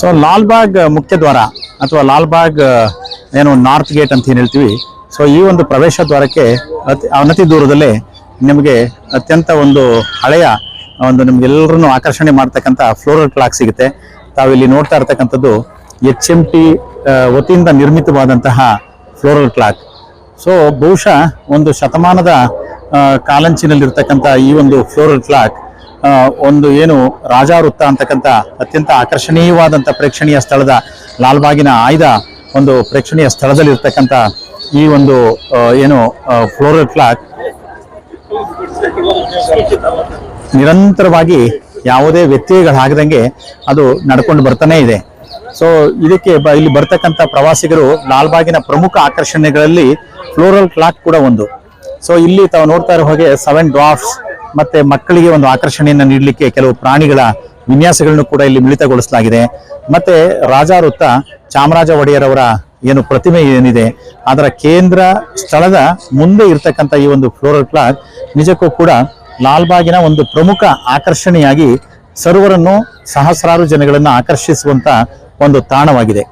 So Lalbagh ಮುಖ್ಯ ದ್ವಾರ ಅಥವಾ ಲಾಲ್ಬಾಗ್ ಏನು ನಾರ್ತ್ ಗೇಟ್ ಅಂತ ಏನು ಹೇಳ್ತೀವಿ. ಸೊ ಈ ಒಂದು ಪ್ರವೇಶ ದ್ವಾರಕ್ಕೆ ಅತಿ, ಅನತಿ ದೂರದಲ್ಲೇ ನಿಮಗೆ ಅತ್ಯಂತ ಒಂದು ಹಳೆಯ ಒಂದು ನಿಮ್ಗೆಲ್ಲರನ್ನು ಆಕರ್ಷಣೆ ಮಾಡ್ತಕ್ಕಂಥ ಫ್ಲೋರಲ್ ಕ್ಲಾಕ್ ಸಿಗುತ್ತೆ. ತಾವಿಲ್ಲಿ ನೋಡ್ತಾ ಇರ್ತಕ್ಕಂಥದ್ದು ಎಚ್ ಎಂ ಟಿ ವತಿಯಿಂದ ನಿರ್ಮಿತವಾದಂತಹ ಫ್ಲೋರಲ್ ಕ್ಲಾಕ್. ಸೊ ಬಹುಶಃ ಒಂದು ಶತಮಾನದ ಕಾಲಂಚಿನಲ್ಲಿರ್ತಕ್ಕಂಥ ಈ ಒಂದು ಫ್ಲೋರಲ್ ಕ್ಲಾಕ್ ಒಂದು ಏನು ರಾಜಾ ವೃತ್ತ ಅಂತಕ್ಕಂಥ ಅತ್ಯಂತ ಆಕರ್ಷಣೀಯವಾದಂಥ ಪ್ರೇಕ್ಷಣೀಯ ಸ್ಥಳದ ಲಾಲ್ಬಾಗಿನ ಆಯ್ದ ಒಂದು ಪ್ರೇಕ್ಷಣೀಯ ಸ್ಥಳದಲ್ಲಿರ್ತಕ್ಕಂಥ ಈ ಒಂದು ಏನು ಫ್ಲೋರಲ್ ಕ್ಲಾಕ್ ನಿರಂತರವಾಗಿ ಯಾವುದೇ ವ್ಯತ್ಯಯಗಳಾಗದಂಗೆ ಅದು ನಡ್ಕೊಂಡು ಬರ್ತಾನೆ ಇದೆ. ಸೊ ಇದಕ್ಕೆ ಇಲ್ಲಿ ಬರ್ತಕ್ಕಂಥ ಪ್ರವಾಸಿಗರು ಲಾಲ್ಬಾಗಿನ ಪ್ರಮುಖ ಆಕರ್ಷಣೆಗಳಲ್ಲಿ ಫ್ಲೋರಲ್ ಕ್ಲಾಕ್ ಕೂಡ ಒಂದು. ಸೊ ಇಲ್ಲಿ ತಾವು ನೋಡ್ತಾ ಇರೋ ಹಾಗೆ ಸೆವೆನ್ ಡ್ರಾಫ್ಟ್ಸ್ ಮತ್ತೆ ಮಕ್ಕಳಿಗೆ ಒಂದು ಆಕರ್ಷಣೆಯನ್ನು ನೀಡಲಿಕ್ಕೆ ಕೆಲವು ಪ್ರಾಣಿಗಳ ವಿನ್ಯಾಸಗಳನ್ನು ಕೂಡ ಇಲ್ಲಿ ಮಿಳಿತಗೊಳಿಸಲಾಗಿದೆ. ಮತ್ತೆ ರಾಜಾ ವೃತ್ತ ಚಾಮರಾಜ ಒಡೆಯರವರ ಏನು ಪ್ರತಿಮೆ ಏನಿದೆ, ಅದರ ಕೇಂದ್ರ ಸ್ಥಳದ ಮುಂದೆ ಇರ್ತಕ್ಕಂಥ ಈ ಒಂದು ಫ್ಲೋರಲ್ ಕ್ಲಾಕ್ ನಿಜಕ್ಕೂ ಕೂಡ ಲಾಲ್ಬಾಗಿನ ಒಂದು ಪ್ರಮುಖ ಆಕರ್ಷಣೆಯಾಗಿ ಸರ್ವರನ್ನು ಸಹಸ್ರಾರು ಜನಗಳನ್ನು ಆಕರ್ಷಿಸುವಂತ ಒಂದು ತಾಣವಾಗಿದೆ.